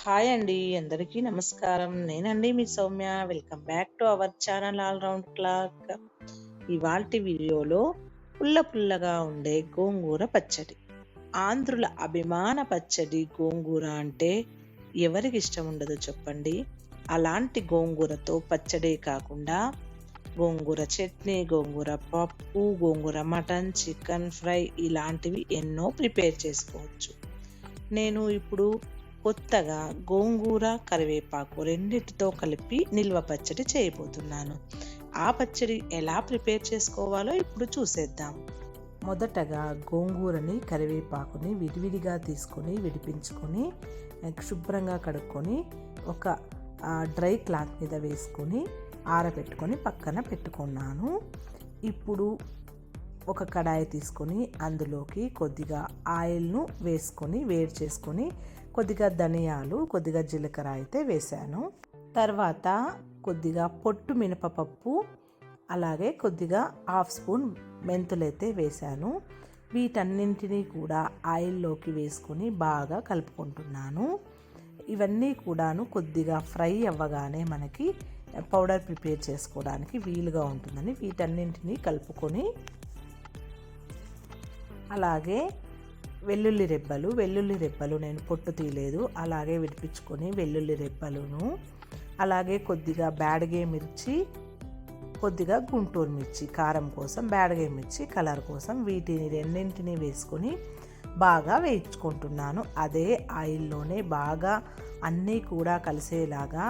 Hi అండి అందరికీ నమస్కారం. నేనండి మీ Soumya. Welcome back to our channel all round clock ఇవాల్టి వీడియోలో పుల్ల పుల్లగా ఉండే గోంగూర పచ్చడి. ఆంధ్రుల అభిమాన పచ్చడి గోంగూర అంటే ఎవరికి ఇష్టం ఉండదు చెప్పండి. అలాంటి గోంగూరతో పచ్చడే కాకుండా గోంగూర చట్నీ గోంగూర పప్పు గోంగూర మటన్ చికెన్ ఫ్రై ఇలాంటివి ఎన్నో ప్రిపేర్ చేసుకోవచ్చు. నేను ఇప్పుడు కొత్తగా గోంగూర కరివేపాకు రెండింటితో కలిపి నిల్వ పచ్చడి చేయబోతున్నాను. ఆ పచ్చడి ఎలా ప్రిపేర్ చేసుకోవాలో ఇప్పుడు చూసేద్దాం. మొదటగా గోంగూరని కరివేపాకుని విడివిడిగా తీసుకొని విడిపించుకొని శుభ్రంగా కడుక్కొని ఒక డ్రై క్లాత్ మీద వేసుకొని ఆరబెట్టుకొని పక్కన పెట్టుకున్నాను. ఇప్పుడు ఒక కడాయి తీసుకొని అందులోకి కొద్దిగా ఆయిల్ను వేసుకొని వేడి చేసుకొని కొద్దిగా ధనియాలు కొద్దిగా జీలకర్ర అయితే వేశాను తర్వాత కొద్దిగా పొట్టు మినపపప్పు అలాగే కొద్దిగా హాఫ్ స్పూన్ మెంతులైతే వేశాను వీటన్నింటినీ కూడా ఆయిల్లోకి వేసుకొని బాగా కలుపుకుంటున్నాను. ఇవన్నీ కూడాను కొద్దిగా ఫ్రై అవ్వగానే మనకి పౌడర్ ప్రిపేర్ చేసుకోవడానికి వీలుగా ఉంటుందని వీటన్నింటినీ కలుపుకొని అలాగే వెల్లుల్లి రెబ్బలు వెల్లుల్లి రెబ్బలు నేను పొట్టు తీయలేదు. అలాగే విడిపించుకొని వెల్లుల్లి రెబ్బలును అలాగే కొద్దిగా బ్యాడగే మిర్చి కొద్దిగా గుంటూరు మిర్చి కారం కోసం బ్యాడగే మిర్చి కలర్ కోసం వీటిని రెండింటిని వేసుకొని బాగా వేయించుకుంటున్నాను. అదే ఆయిల్లోనే బాగా అన్నీ కూడా కలిసేలాగా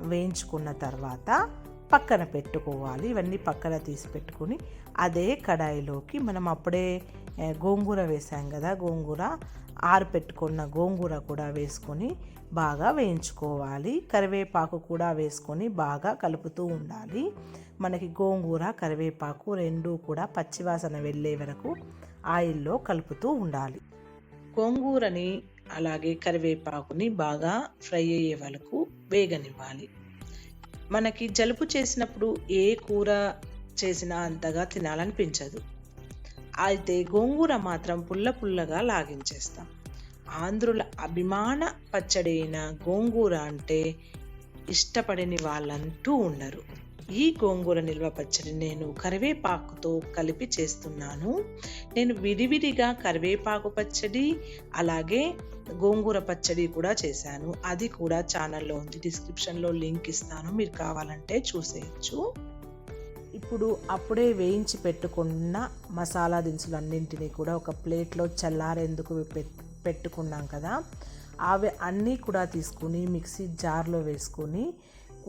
వేయించుకున్న తర్వాత పక్కన పెట్టుకోవాలి. ఇవన్నీ పక్కన తీసి పెట్టుకుని అదే కడాయిలోకి మనం అప్పుడే గోంగూర వేసాం కదా గోంగూర ఆరు పెట్టుకున్న గోంగూర కూడా వేసుకొని బాగా వేయించుకోవాలి. కరివేపాకు కూడా వేసుకొని బాగా కలుపుతూ ఉండాలి. మనకి గోంగూర కరివేపాకు రెండు కూడా పచ్చివాసన వెళ్ళే వరకు ఆయిల్లో కలుపుతూ ఉండాలి. గోంగూరని అలాగే కరివేపాకుని బాగా ఫ్రై అయ్యే వరకు వేగనివ్వాలి. మనకి జలుబు చేసినప్పుడు ఏ కూర చేసినా అంతగా తినాలనిపించదు. అయితే గోంగూర మాత్రం పుల్ల పుల్లగా లాగించేస్తాం. ఆంధ్రుల అభిమాన పచ్చడైన గోంగూర అంటే ఇష్టపడని వాళ్ళంటూ ఉండరు. ఈ గోంగూర నిల్వ పచ్చడి నేను కరివేపాకుతో కలిపి చేస్తున్నాను. నేను విడివిడిగా కరివేపాకు పచ్చడి అలాగే గోంగూర పచ్చడి కూడా చేశాను. అది కూడా ఛానల్లో ఉంది. డిస్క్రిప్షన్లో లింక్ ఇస్తాను. మీరు కావాలంటే చూసేయచ్చు. ఇప్పుడు అప్పుడే వేయించి పెట్టుకున్న మసాలా దినుసులన్నింటినీ కూడా ఒక ప్లేట్లో చల్లారేందుకు పెట్టుకున్నాం కదా. అవి అన్నీ కూడా తీసుకుని మిక్సీ జార్లో వేసుకొని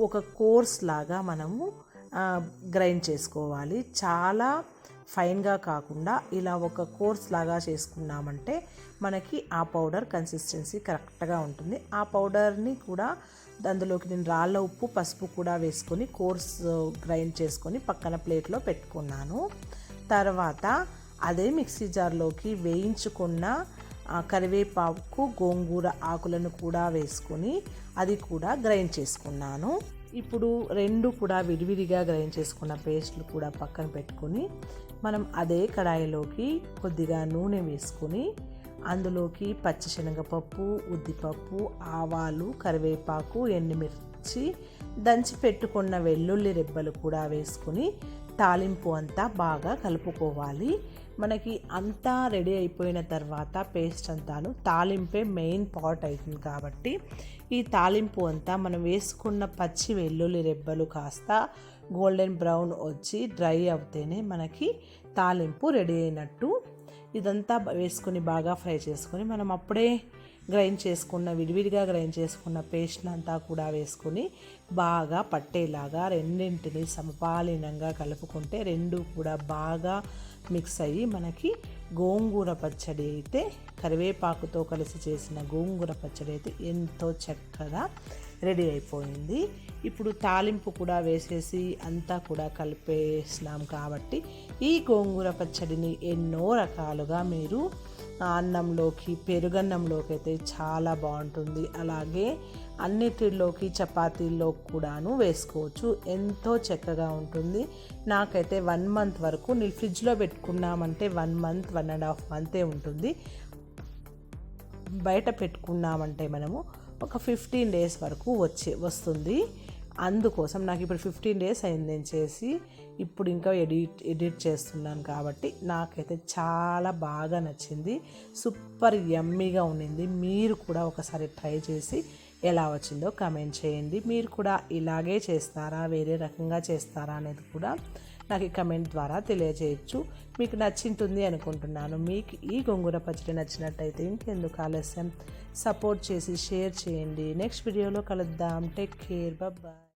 ఒక కోర్స్ లాగా మనము గ్రైండ్ చేసుకోవాలి. చాలా ఫైన్గా కాకుండా ఇలా ఒక కోర్స్ లాగా చేసుకున్నామంటే మనకి ఆ పౌడర్ కన్సిస్టెన్సీ కరెక్ట్గా ఉంటుంది. ఆ పౌడర్ని కూడా అందులోకి నేను రాళ్ళ ఉప్పు పసుపు కూడా వేసుకొని కోర్స్ గ్రైండ్ చేసుకొని పక్కన ప్లేట్లో పెట్టుకున్నాను. తర్వాత అదే మిక్సీ జార్లోకి వేయించుకున్న కరివేపాకు గోంగూర ఆకులను కూడా వేసుకొని అది కూడా గ్రైండ్ చేసుకున్నాను. ఇప్పుడు రెండు కూడా విడివిడిగా గ్రైండ్ చేసుకున్న పేస్ట్లు కూడా పక్కన పెట్టుకొని మనం అదే కడాయిలోకి కొద్దిగా నూనె వేసుకొని అందులోకి పచ్చిశనగపప్పు ఉద్దిపప్పు ఆవాలు కరివేపాకు ఎండుమిర్చి దంచి పెట్టుకున్న వెల్లుల్లి రెబ్బలు కూడా వేసుకుని తాలింపు అంతా బాగా కలుపుకోవాలి. మనకి అంతా రెడీ అయిపోయిన తర్వాత పేస్ట్ అంతాను తాలింపే మెయిన్ పార్ట్ అవుతుంది కాబట్టి ఈ తాలింపు అంతా మనం వేసుకున్న పచ్చి వెల్లుల్లి రెబ్బలు కాస్త గోల్డెన్ బ్రౌన్ వచ్చి డ్రై అవుతేనే మనకి తాలింపు రెడీ అయినట్టు ఇదంతా వేసుకుని వేసుకొని బాగా ఫ్రై చేసుకొని మనం అప్పుడే గ్రైండ్ చేసుకున్న విడివిడిగా గ్రైండ్ చేసుకున్న పేస్ట్ అంతా కూడా వేసుకొని బాగా పట్టేలాగా రెండింటిని సమపాలీనంగా కలుపుకుంటే రెండు కూడా బాగా మిక్స్ అయ్యి మనకి గోంగూర పచ్చడి అయితే కరివేపాకుతో కలిసి చేసిన గోంగూర పచ్చడి అయితే ఎంతో చక్కగా రెడీ అయిపోయింది. ఇప్పుడు తాలింపు కూడా వేసేసి అంతా కూడా కలిపేసినాం కాబట్టి ఈ గోంగూర పచ్చడిని ఎన్నో రకాలుగా మీరు అన్నంలోకి పెరుగన్నంలోకి అయితే చాలా బాగుంటుంది. అలాగే అన్నిటిలోకి చపాతీల్లో కూడాను వేసుకోవచ్చు. ఎంతో చక్కగా ఉంటుంది. నాకైతే వన్ మంత్ వరకు నేను ఫ్రిడ్జ్లో పెట్టుకున్నామంటే one month one and half మంతే ఉంటుంది. బయట పెట్టుకున్నామంటే మనము ఒక ఫిఫ్టీన్ డేస్ వరకు వచ్చే వస్తుంది. అందుకోసం నాకు ఇప్పుడు ఫిఫ్టీన్ డేస్ అయింది నేను చేసి ఇప్పుడు ఇంకా ఎడిట్ ఎడిట్ చేస్తున్నాను కాబట్టి నాకైతే చాలా బాగా నచ్చింది. సూపర్ యమ్మీగా ఉండింది మీరు కూడా ఒకసారి ట్రై చేసి ఎలా వచ్చిందో కమెంట్ చేయండి. మీరు కూడా ఇలాగే చేస్తారా? వేరే రకంగా చేస్తారా అనేది కూడా నాకు ఈ కమెంట్ ద్వారా తెలియజేయచ్చు. మీకు నచ్చింటుంది అనుకుంటున్నాను. మీకు ఈ గొంగూర పచ్చడి నచ్చినట్టయితే ఇంకెందుకు ఆలస్యం? సపోర్ట్ చేసి షేర్ చేయండి. నెక్స్ట్ వీడియోలో కలుద్దాం. Take care bye